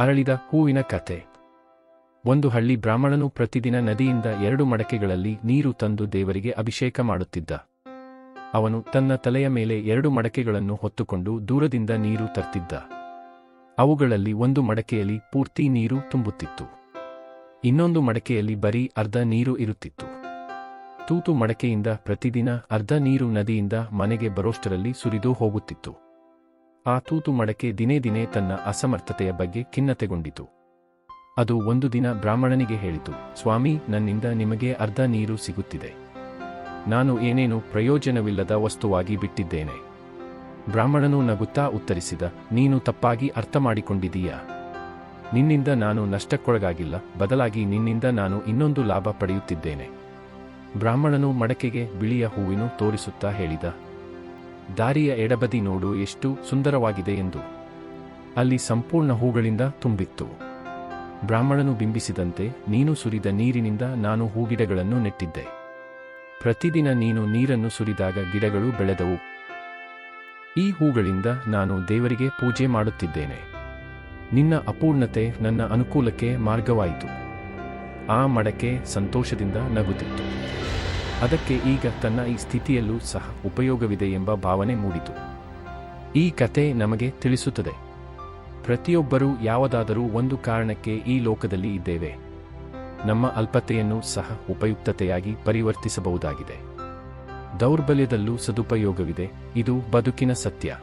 ಅರಳಿದ ಹೂವಿನ ಕತೆ. ಒಂದು ಹಳ್ಳಿ ಬ್ರಾಹ್ಮಣನು ಪ್ರತಿದಿನ ನದಿಯಿಂದ ಎರಡು ಮಡಕೆಗಳಲ್ಲಿ ನೀರು ತಂದು ದೇವರಿಗೆ ಅಭಿಷೇಕ ಮಾಡುತ್ತಿದ್ದ. ಅವನು ತನ್ನ ತಲೆಯ ಮೇಲೆ ಎರಡು ಮಡಕೆಗಳನ್ನು ಹೊತ್ತುಕೊಂಡು ದೂರದಿಂದ ನೀರು ತರ್ತಿದ್ದ. ಅವುಗಳಲ್ಲಿ ಒಂದು ಮಡಕೆಯಲ್ಲಿ ಪೂರ್ತಿ ನೀರು ತುಂಬುತ್ತಿತ್ತು. ಇನ್ನೊಂದು ಮಡಕೆಯಲ್ಲಿ ಬರೀ ಅರ್ಧ ನೀರು ಇರುತ್ತಿತ್ತು. ತೂತು ಮಡಕೆಯಿಂದ ಪ್ರತಿದಿನ ಅರ್ಧ ನೀರು ನದಿಯಿಂದ ಮನೆಗೆ ಬರೋಷ್ಟರಲ್ಲಿ ಸುರಿದು ಹೋಗುತ್ತಿತ್ತು. ಆ ತೂತು ಮಡಕೆ ದಿನೇ ದಿನೇ ತನ್ನ ಅಸಮರ್ಥತೆಯ ಬಗ್ಗೆ ಖಿನ್ನತೆಗೊಂಡಿತು. ಅದು ಒಂದು ದಿನ ಬ್ರಾಹ್ಮಣನಿಗೆ ಹೇಳಿತು, ಸ್ವಾಮಿ, ನನ್ನಿಂದ ನಿಮಗೆ ಅರ್ಧ ನೀರು ಸಿಗುತ್ತಿದೆ. ನಾನು ಏನೇನು ಪ್ರಯೋಜನವಿಲ್ಲದ ವಸ್ತುವಾಗಿ ಬಿಟ್ಟಿದ್ದೇನೆ. ಬ್ರಾಹ್ಮಣನು ನಗುತ್ತಾ ಉತ್ತರಿಸಿದ, ನೀನು ತಪ್ಪಾಗಿ ಅರ್ಥ ಮಾಡಿಕೊಂಡಿದೀಯಾ ನಿನ್ನಿಂದ ನಾನು ನಷ್ಟಕ್ಕೊಳಗಾಗಿಲ್ಲ, ಬದಲಾಗಿ ನಿನ್ನಿಂದ ನಾನು ಇನ್ನೊಂದು ಲಾಭ ಪಡೆಯುತ್ತಿದ್ದೇನೆ. ಬ್ರಾಹ್ಮಣನು ಮಡಕೆಗೆ ಬಿಳಿಯ ಹೂವಿನ ತೋರಿಸುತ್ತಾ ಹೇಳಿದ ದಾರಿಯ ಎಡಬದಿ ನೋಡು ಎಷ್ಟು ಸುಂದರವಾಗಿದೆ ಎಂದು. ಅಲ್ಲಿ ಸಂಪೂರ್ಣ ಹೂಗಳಿಂದ ತುಂಬಿತ್ತು. ಬ್ರಾಹ್ಮಣನು ಬಿಂಬಿಸಿದಂತೆ ನೀನು ಸುರಿದ ನೀರಿನಿಂದ ನಾನು ಹೂಗಿಡಗಳನ್ನು ನೆಟ್ಟಿದ್ದೆ. ಪ್ರತಿದಿನ ನೀನು ನೀರನ್ನು ಸುರಿದಾಗ ಗಿಡಗಳು ಬೆಳೆದವು. ಈ ಹೂಗಳಿಂದ ನಾನು ದೇವರಿಗೆ ಪೂಜೆ ಮಾಡುತ್ತಿದ್ದೇನೆ. ನಿನ್ನ ಅಪೂರ್ಣತೆ ನನ್ನ ಅನುಕೂಲಕ್ಕೆ ಮಾರ್ಗವಾಯಿತು. ಆ ಮಡಕೆ ಸಂತೋಷದಿಂದ ನಗುತ್ತಿತ್ತು. ಅದಕ್ಕೆ ಈಗ ತನ್ನ ಈ ಸ್ಥಿತಿಯಲ್ಲೂ ಸಹ ಉಪಯೋಗವಿದೆ ಎಂಬ ಭಾವನೆ ಮೂಡಿತು. ಈ ಕತೆ ನಮಗೆ ತಿಳಿಸುತ್ತದೆ. ಪ್ರತಿಯೊಬ್ಬರೂ ಯಾವುದಾದರೂ ಒಂದು ಕಾರಣಕ್ಕೆ ಈ ಲೋಕದಲ್ಲಿ ಇದ್ದೇವೆ. ನಮ್ಮ ಅಲ್ಪತೆಯನ್ನು ಸಹ ಉಪಯುಕ್ತತೆಯಾಗಿ ಪರಿವರ್ತಿಸಬಹುದಾಗಿದೆ. ದೌರ್ಬಲ್ಯದಲ್ಲೂ ಸದುಪಯೋಗವಿದೆ. ಇದು ಬದುಕಿನ ಸತ್ಯ.